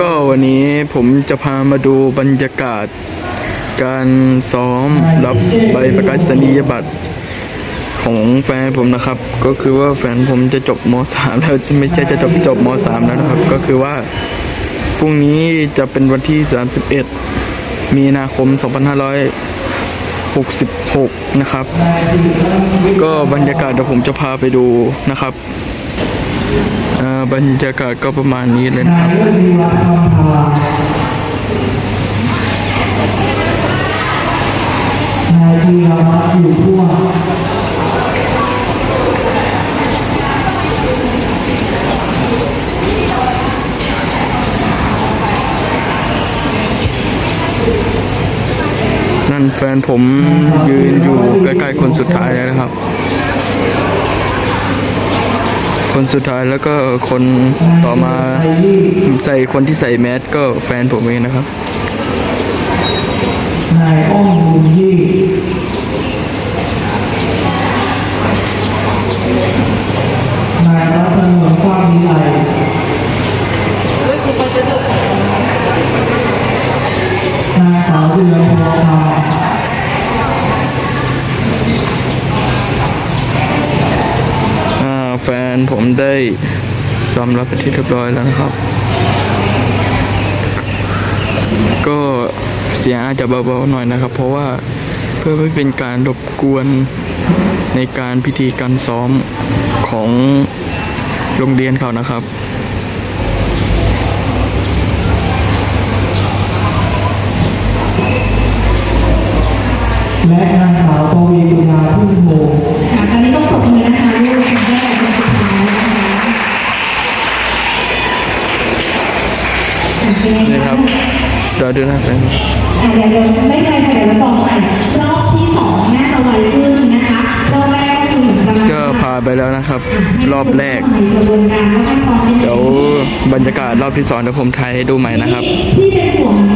ก็วันนี้ผมจะพามาดูบรรยากาศ การซ้อมรับใบประกาศนียบัตรของแฟนผมนะครับ ก็คือว่าแฟนผมจะจบม .3 แล้วไม่ใช่จะจบจบม .3 แล้วนะครับ ก็คือว่าพรุ่งนี้จะเป็นวันที่ 31 มีนาคม 2566 นะครับ ก็บรรยากาศเดี๋ยวผมจะพาไปดูนะครับ บรรยากาศก็ประมาณนี้เลยนะครับนายธีรวัตรอยู่ทั่วนั่นแฟนผมยืนอยู่ใกล้ๆคนสุดท้ายแล้วนะครับ คนสุดท้ายแล้วก็คนต่อมาใส่คนที่ใส่แมสก็แฟนผมเองนะครับ นายอ้อมบุญยี่นายรัตนนท์ควางวิไลาแฟนผมได้ซ้อมรับไปนที่เรียบร้อยแล้วนะครับ ก็เสียงอาจจะเบาๆหน่อยนะครับ เพราะว่าเพื่อไม่เป็นการรบกวนในการพิธีการซ้อมของโรงเรียนเขานะครับและนางสาวปวีปุญญาพุ่มโพค่ะตอนนี้ต้องปรบมือนะคะ นี่ครับเดี๋ยวดูนะแฟนอะเดี๋ยวเดี๋ยวไม่เป็นไรค่ะเดี๋ยวเราต่อไปรอบที่สองน่าจะไวขึ้นนะคะรอบแรกก็คือประมาณก็ผ่านไปแล้วนะครับ รอบแรกในกระบวนการว่าขั้นตอนเป็นเดี๋ยวบรรยากาศรอบที่สองเดี๋ยวผมถ่ายให้ดูใหม่นะครับ ที่เป็นห่วงตะกี้ที่